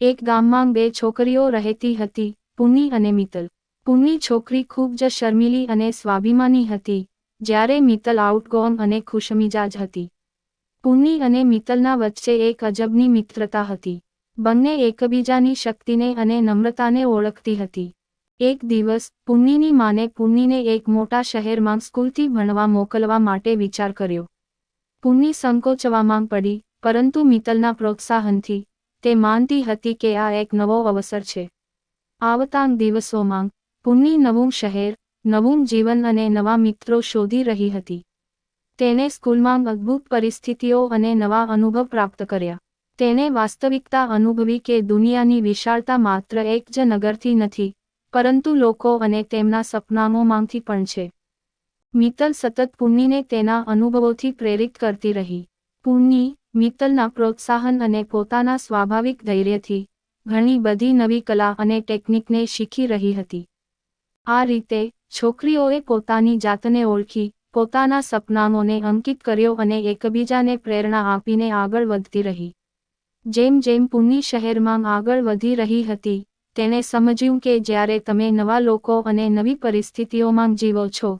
એક ગામમાં બે છોકરીઓ રહેતી હતી, પુની અને મિત્તલ. પુની છોકરી ખૂબ જ શર્મિલી અને સ્વાભિમાની હતી, જ્યારે મિત્તલ આઉટગોન અને ખુશમિજાજ હતી. પુની અને મિત્તલના વચ્ચે એક અજબની મિત્રતા હતી. બંને એકબીજાની શક્તિને અને નમ્રતાને ઓળખતી હતી. એક દિવસ પુન્નીની માને પુન્નીને એક મોટા શહેરમાં સ્કૂલથી ભણવા મોકલવા માટે વિચાર કર્યો. પુન્ની સંકોચવામાં પડી, પરંતુ મિત્તલના પ્રોત્સાહનથી તે માનતી હતી કે આ એક નવો અવસર છે. આવતાં દિવસોમાં પુન્ની નવું શહેર, નવું જીવન અને નવા મિત્રો શોધી રહી હતી. તેને સ્કૂલમાં અદ્ભુત પરિસ્થિતિઓ અને નવા અનુભવ પ્રાપ્ત કર્યા. તેને વાસ્તવિકતા અનુભવી કે દુનિયાની વિશાળતા માત્ર એક જ નગરથી નથી, પરંતુ લોકો અને તેમના સપનાઓમાંથી પણ છે. મિત્તલ સતત પુન્નીને તેના અનુભવોથી પ્રેરિત કરતી રહી. પુન્ની મિત્તલના પ્રોત્સાહન અને પોતાના સ્વાભાવિક ધૈર્યથી ઘણી બધી નવી કલા અને ટેકનિકને શીખી રહી હતી. આ રીતે, છોકરીઓએ પોતાની જાતને ઓળખી, પોતાના સપનાઓને અંકિત કર્યો અને એકબીજાને પ્રેરણા આપીને આગળ વધતી રહી. જેમ જેમ પુન્ની શહેરમાં આગળ વધી રહી હતી, તેણે સમજ્યું કે જ્યારે તમે નવા લોકો અને નવી પરિસ્થિતિઓમાં જીવો છો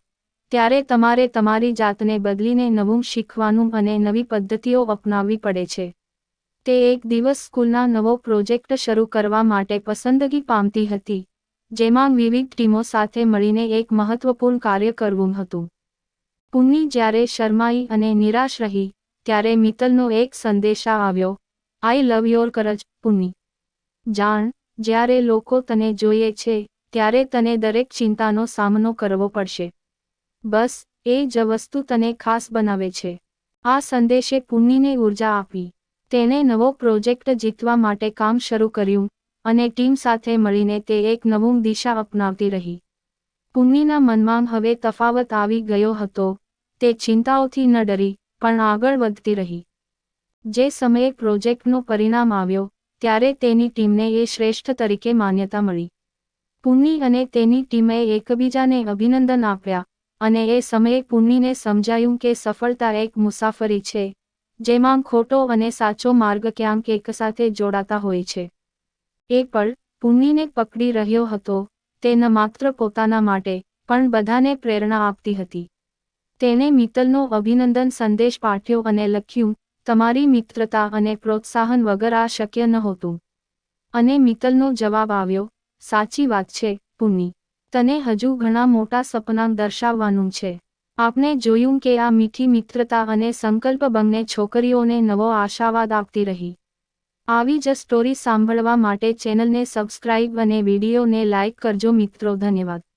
ત્યારે તમારે તમારી જાતને બદલીને નવું શીખવાનું અને નવી પદ્ધતિઓ અપનાવવી પડે છે. તે એક દિવસ સ્કૂલના નવો પ્રોજેક્ટ શરૂ કરવા માટે પસંદગી પામતી હતી, જેમાં વિવિધ ટીમો સાથે મળીને એક મહત્વપૂર્ણ કાર્ય કરવું હતું. પુન્ની જ્યારે શર્માઈ અને નિરાશ રહી, ત્યારે મિત્તલનો એક સંદેશા આવ્યો આઈ લવ યોર કરજ પુન્ની જાણ, જ્યારે લોકો તને જોઈએ છે, ત્યારે તને દરેક ચિંતાનો સામનો કરવો પડશે. બસ, એ જ વસ્તુ તને ખાસ બનાવે છે. આ સંદેશે પુન્નીને ઊર્જા આપી. તેણે નવો પ્રોજેક્ટ જીતવા માટે કામ શરૂ કર્યું અને ટીમ સાથે મળીને તે એક નવું દિશા અપનાવતી રહી. પુન્નીના મનમાં હવે તફાવત આવી ગયો હતો. તે ચિંતાઓથી ન ડરી, પણ આગળ વધતી રહી. જે સમયે પ્રોજેક્ટનું પરિણામ આવ્યો, ત્યારે તેની ટીમને એ શ્રેષ્ઠ તરીકે માન્યતા મળી. પુન્ની અને તેની ટીમે એકબીજાને અભિનંદન આપ્યા અને એ સમયે પુન્નીને સમજાયું કે સફળતા એક મુસાફરી છે, જેમાં ખોટો અને સાચો માર્ગ ક્યાંક એકસાથે જોડાતા હોય છે. એ પળ પુન્નીને પકડી રહ્યો હતો તે ન માત્ર પોતાના માટે, પણ બધાને પ્રેરણા આપતી હતી. તેને મિત્તલનો અભિનંદન સંદેશ પાઠ્યો અને લખ્યું, તમારી મિત્રતા અને પ્રોત્સાહન વગર આ શક્ય નહોતું. અને મિત્તલનો જવાબ આવ્યો, સાચી વાત છે પુન્ની તને હજુ ઘણા મોટા સપના દર્શાવવાનું છે. આપને જોયું કે આ મીઠી મિત્રતા અને સંકલ્પ બંને છોકરીઓને નવો આશાવાદ આપતી રહી. આવી જ સ્ટોરી સાંભળવા માટે ચેનલને સબસ્ક્રાઇબ અને વિડીયોને લાઇક કરજો મિત્રો, ધન્યવાદ.